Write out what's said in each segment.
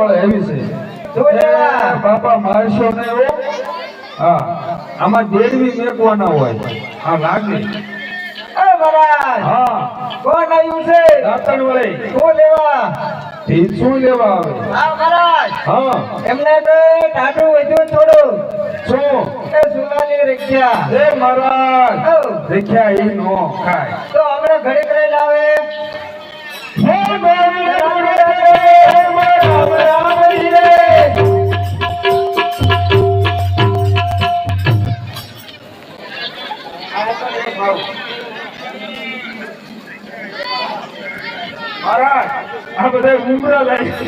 વાળા એવી છે. બાપા મારશો ને એવો. હા આમાં દેડવી મેકવાના હોય. આ લાગે. એ મહારાજ હા. કોણ આવ્યું છે? દાંતણ વાળી. શું લેવા? શું લેવા આવે. હા મહારાજ. હા. એમને તો ટાટું વધ્યું થોડું. શું? એ સુનાની રખ્યા. એ મહારાજ. નો ખાય. તો હમણાં ઘડી હે ગોવિંદ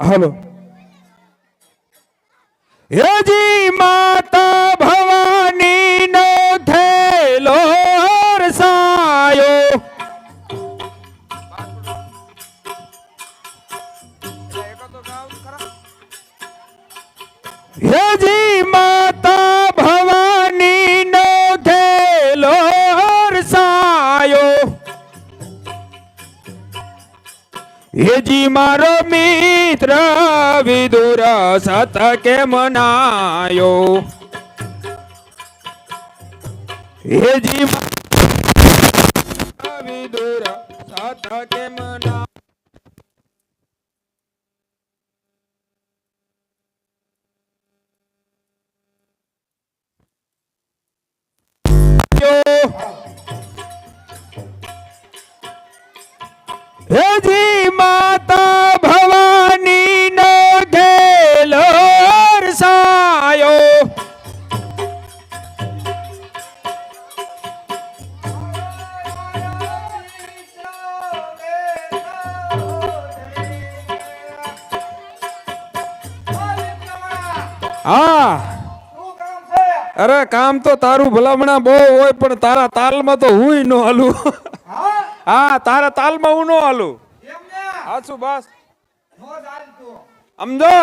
હલો. હેજી માતા ભવાની નો હેજી મારો મિત્ર વિદુર સત કે મનાયો હેજી વિદુર સત કે મના હેજી કામ તો તારું ભલામણા બહુ હોય, પણ તારા તાલમાં તો હું ન હાલું. હા, તારા તાલમાં હું ન હાલું. હાચું, બસ. સમજો?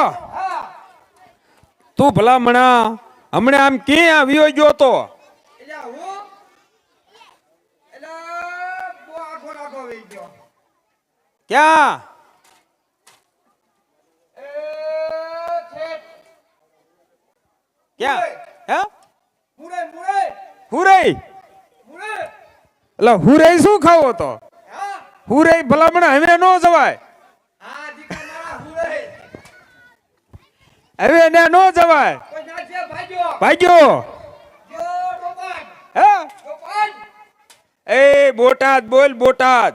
તું ભલામણા, હમણે આમ ક્યાં આવ્યો ગયો તો? ક્યાં? ક્યાં? હે? હુરઈ એટલે હુરઈ શું ખાવો તો? હુરઈ ભલામણા હવે ન જવાય. હવે ને ન જવાય ભાગ્યો. હે? એ બોટાદ બોલ બોટાદ.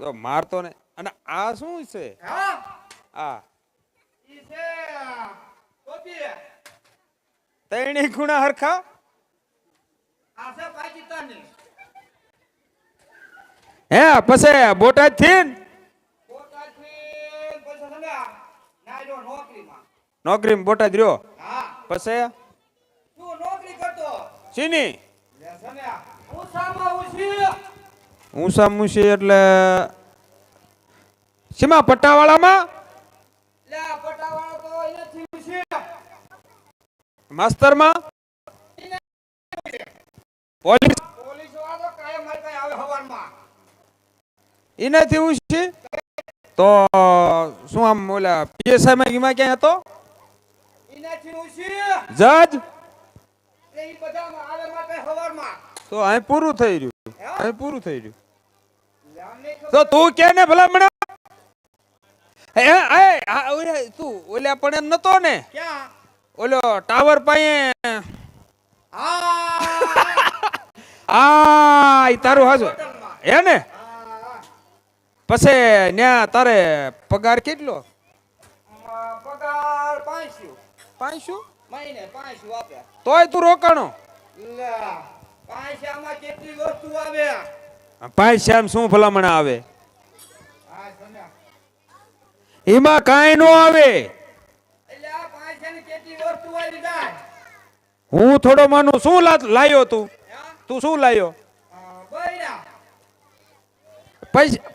જો મારતો ને. અને આ શું છે? આ. તૈણી ખૂણા હરખા? હે પછી બોટાદથી નોકરી બોટાદ રહ્યો? પછી? ચીની? ઊંસા. મૂસી એટલે સીમા પટ્ટાવાળામાં? માસ્તરમાં પોલીસ હું ઊંચી તો શું આમ ઓલા પીએસઆઈ માં એમાં ક્યાં હતો? જજ? તો અહીં પૂરું થઈ રહ્યું. અહીં પૂરું થઈ રહ્યું. તો તું કે ને એ એ આ ઓલે તું ઓલા પણ એમ નતો ને? ક્યાં? ઓલો ટાવર પાસે. આ તારું હાજો. હે ને? પછી ન્યા તારે પગાર કેટલો? પગાર પાંચસો. પાંચસો? મહિને પાંચસો આપ્યા તોય તું રોકાણો? પાંચસામાં કેટલી વસ્તુ આવે? પાંચસામ શું ભલામણ આવે? એમાં કાંઈ નો આવે એટલે આ પાંચસાની કેટલી વસ્તુ આવી જાય હું થોડો માનું શું લાયો તું? તું શું લાયો?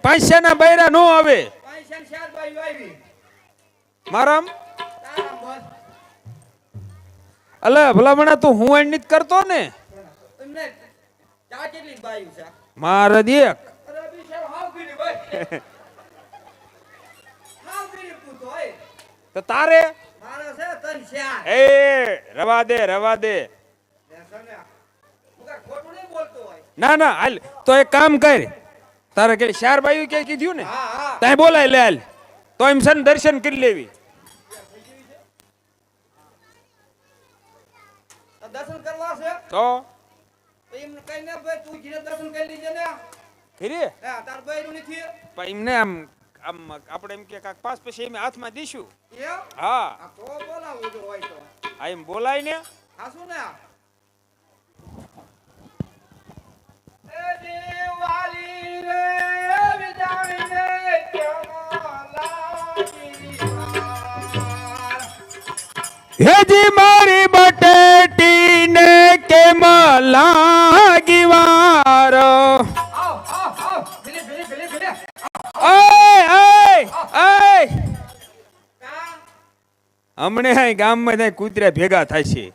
પૈસા ના બૈરા નો આવે. મારામ? અલે ભલામણા તું હું એની જ કરતો ને? મારે દેખ તો તારે એ રવા દે રવા દે. ના ના હાલ. તો એક કામ કર. તારે કે શાર બાયું કે કીધું ને? તાય બોલાય લે હાલ. તો એમ છે દર્શન કરી લેવી. દર્શન કરવા છે? તો? એમને કઈ ને ભાઈ તું ઘીરે દર્શન કરી લીજે ને. હા તાર બૈરું નથી. પણ એમને આમ આમ આપણે એમ કે કાક પાસ પછી એમ હાથમાં દીશું. હા. તો બોલાવું જો હોય તો. હા એમ બોલાય ને. આ ને એ દેવાલી રે વાર. હેજી મારી બટેટી ને કેમ લાગી હમણે ગામ ગામમાં થાય કૂતરા ભેગા થાય છે.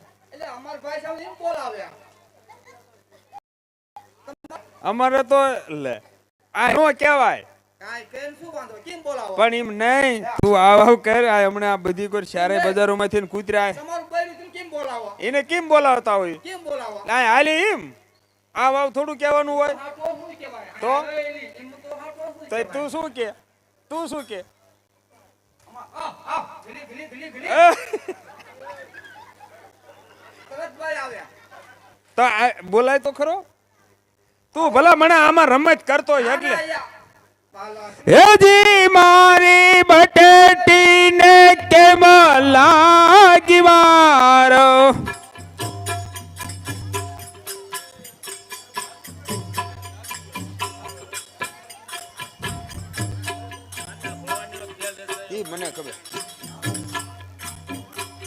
અમાર તો લે આ નો કહેવાય. પણ એમ નહીં તું આવ આવ કર આ હમણાં આ બધી કોઈ શારે બજારોમાંથી કૂતરા એને કેમ બોલાવતા હોય? ના હાલે એમ. આવ આવ થોડું કહેવાનું હોય? તો? તો? શું કે? તું શું કે? આવ, તો બોલાય તો ખરો? તું ભલા મને આમાં રમત કરતો એટલે. હેજી મારી બટેટી ને કેમ લાગી વાર?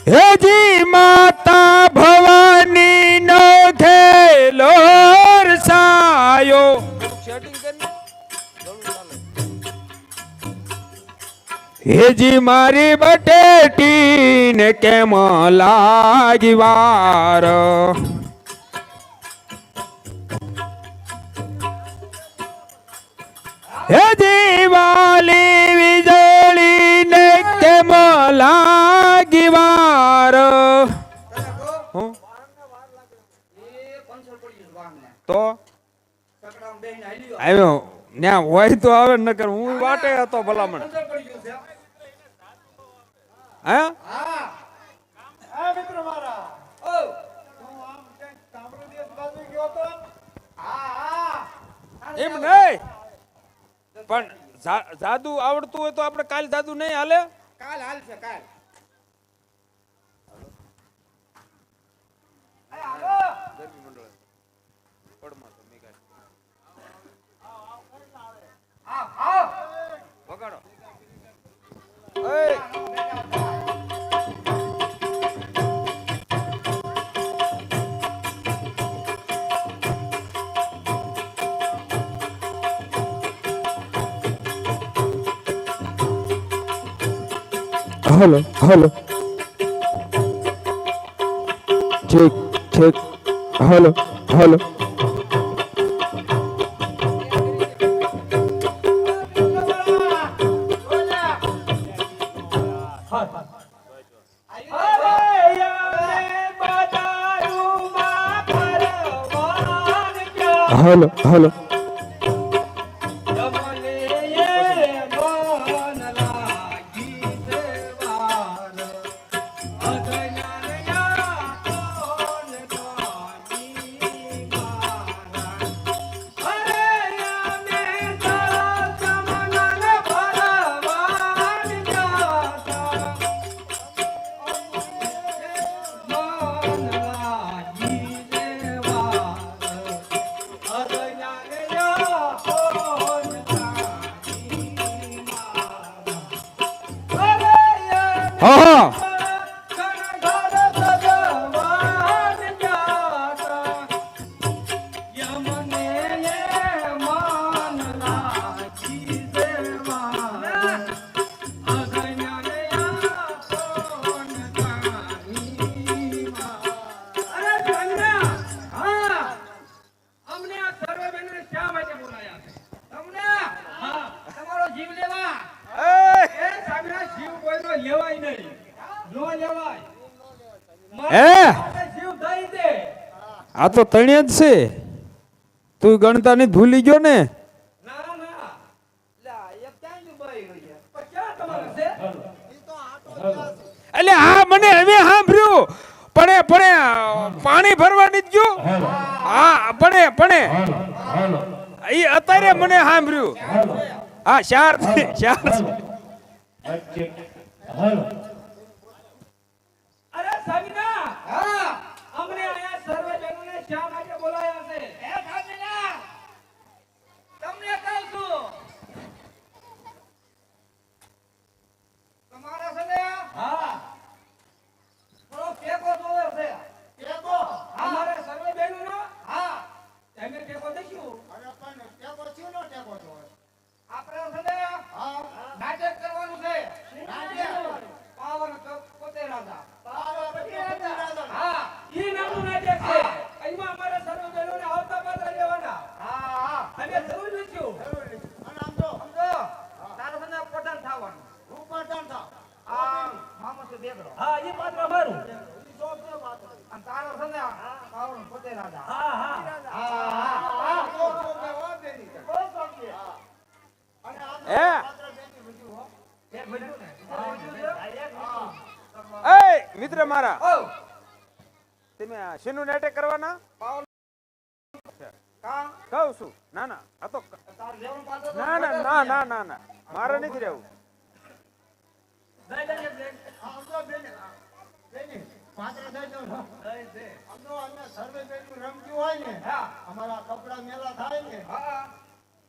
હેજી માતા ભવાની નો ઘેલો સાયો હેજી મારી બટેટી ને કેમ લાગી વાર? હેજી વાલી વીજળી ને કેમ લાગી વાર હું. તો આવ્યો ત્યાં હોય તો આવે નકર હું વાટે હતો ભલામણ. હે. એમ નહીં પણ જાદુ આવડતું હોય તો આપણે કાલ જાદુ નહીં હાલે કાલ હાલશે, કાલ. Hello hello check check hello hello hello hello તો તણે જ છે. તું ગણતા નહીં ભૂલી ગયો ને? ના ના એટલે હા મને હવે સાંભળ્યું. પણ પણ, પાણી ભરવાની જ ગયું હા હાલો હાલો એ અત્યારે મને સાંભળ્યું. હા ચાર હાલો અરે સાગીના હા અમને અહીંયા સર્વે બહેનોને શા માટે બોલાયા છે હે સાગીના તમને કહું છું તમારા છે ને હા થોડો ટેકો જોવે છે ટેકો અમારે સર્વે બહેનોનો હા તમે ટેકો તો આપણે છે ને? નાટક કરવાનું છે. નાટક પાવર પોતે રાજા. હા. ઈ નામનું નાટક છે. એમાં અમારે સર્વ બહેનોને આવતા પાત્ર લેવાના હા હા અમે જરૂર લઈશું સમજો તારે છે ને પઠાણ થવાનું હા મામા છે બેગડો હા ઈ પાત્ર અમારું અને તારો છે ને પાવર પોતે રાજા હા હા હા હે એક મિનિટ એ મિત્ર મારા ઓ તમે આ શેનું નેટે કરવાના? કા? કહું છું. ના ના આ તો ના ના ના ના ના ના. મારે નથી રહેવું. અમારા કપડા મેલા થાય ને હા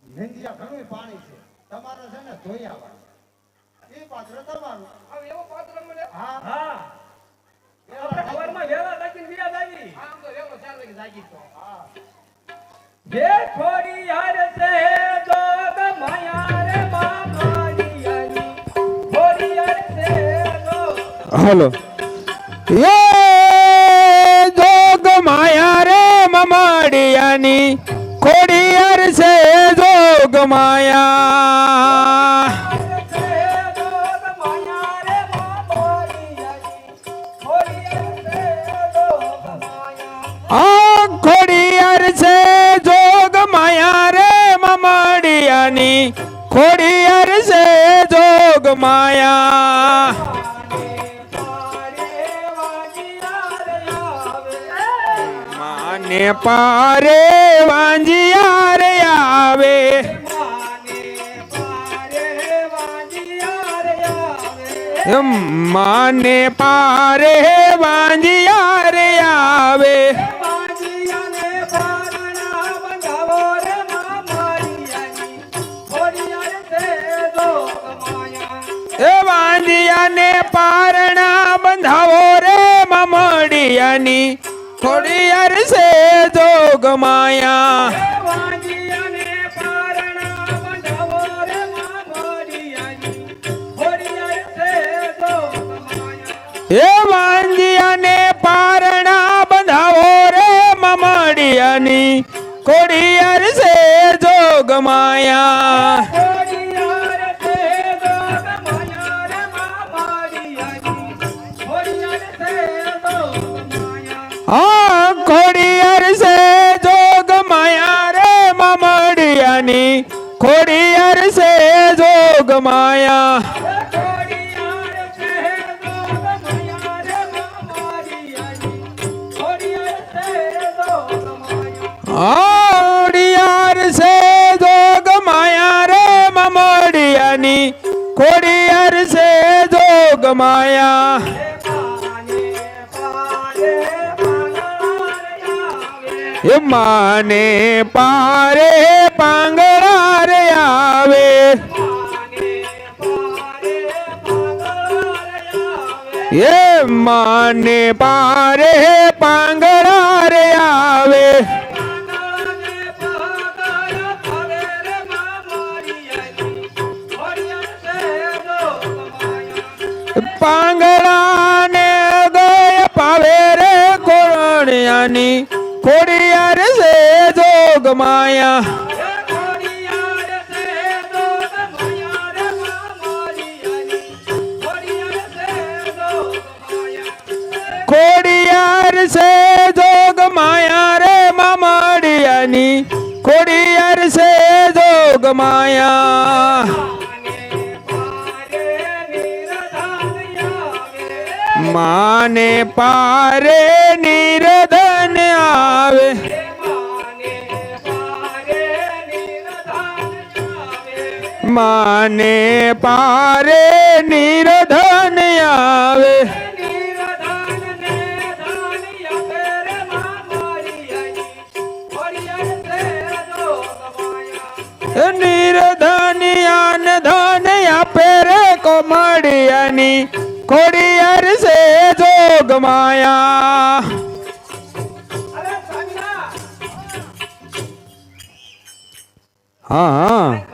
ઘણું પાણી છે તમારે છે ને ધોઈ આવવાનું એ પાત્ર તમારું એવો પાત્ર મળે હા હા આપણે ખબરમાં વેલા લાગીને વિરાજ આવી આમ તો વેલો ચાર વાગે જાગી તો જે થોડી યાર છે જોગ માયા રે હલો. એ જોગ માયા રે મમાડિયાની. ખોડિયાર છે જોગ માયા. મમાડિયાની ખોડી અરસે જોગ માયા. માને પારે વાંજિયા રે આવે માને પારે વાંજિયા પારણા બંધાવો રે મમડિયાની. થોડી અરસે જોગ માયા. એ વાંજિયાને પારણા બંધાવો રે મમડિયાની. કોડી અરસે જોગ માયા. ખોડિયાર છે જોગ માયા રે મમડિયાની ખોડિયાર છે જોગ માયા ખોડિયાર છે જોગ માયા રે મામારિયાની ખોડિયાર છે જોગ માયા ખોડિયાર છે જોગ માયા રે મમડિયાની ખોડિયાર છે જોગ માયા માને પારે પાંગળા રે આવે. એ માને પારે પાંગળા રે આવે. પાંગળાને ગય પાવે રે કોરણિયાની. ખોડિયાર છે જોગ માયા. ખોડિયાર છે જોગ માયા રે મામાડિયાની. ખોડિયાર છે જોગ માયા. માને પારે નિરધન આવે. માને પારે નિરધન આવે. નિરધન ધન આપે રે કોમડિયાની. કોડી અરસે જોગમાયા હા હા.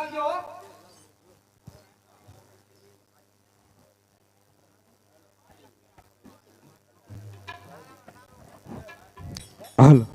આવજો હાલો.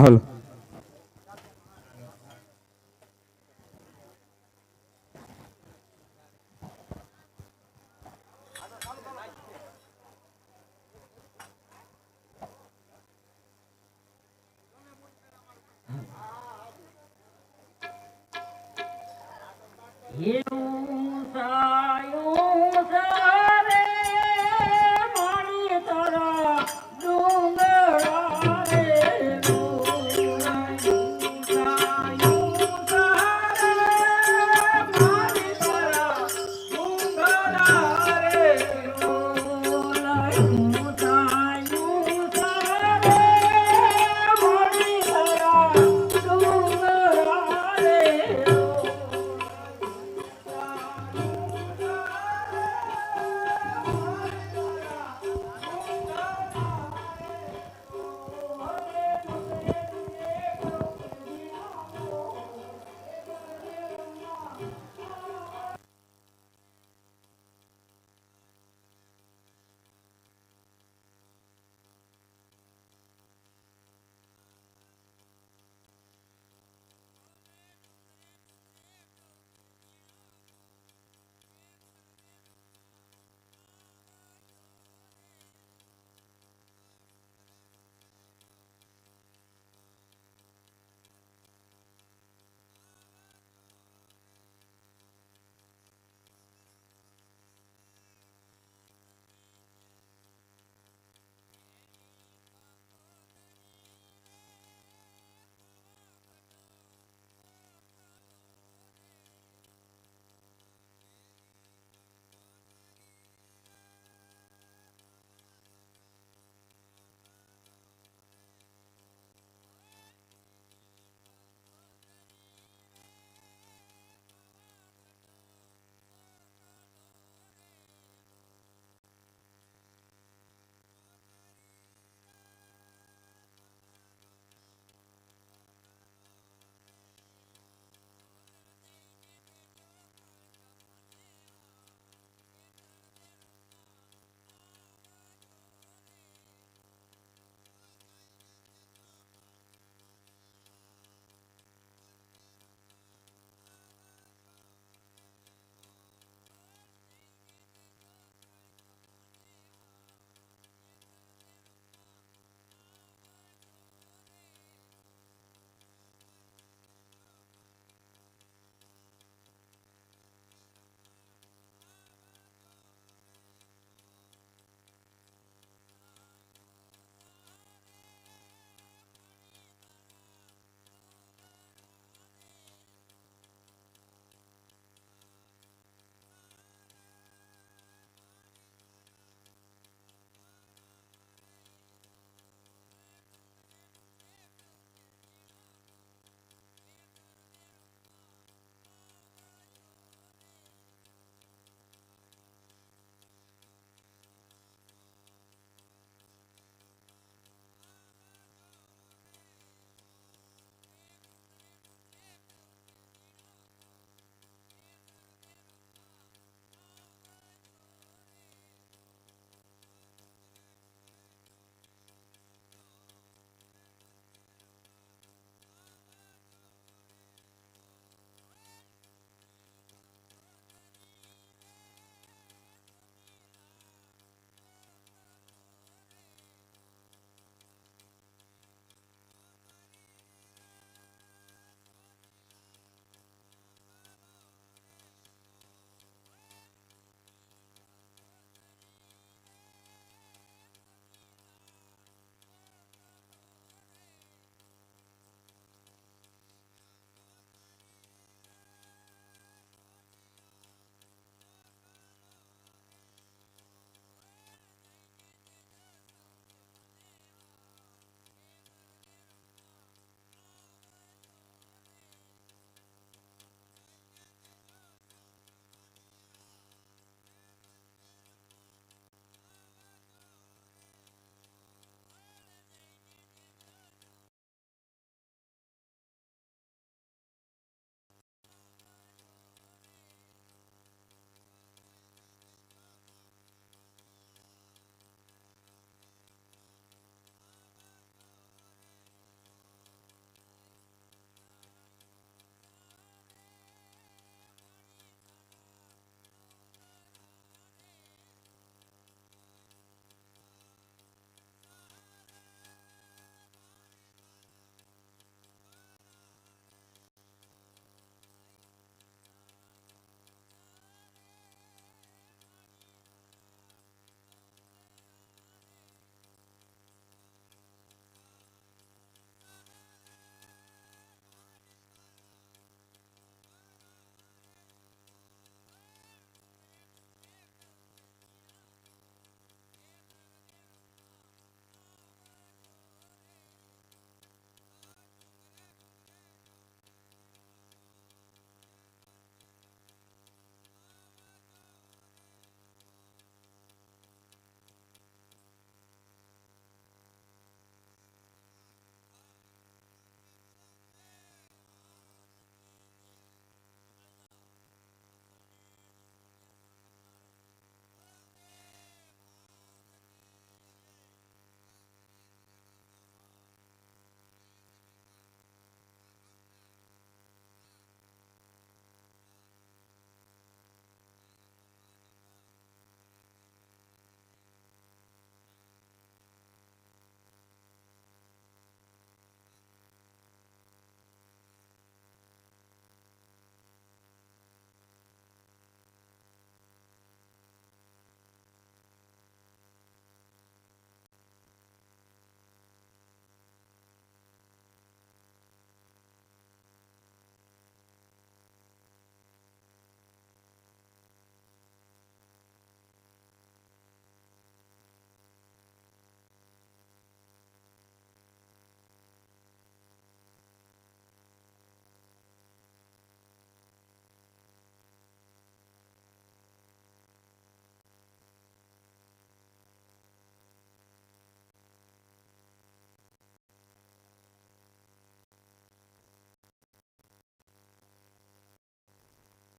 હલો.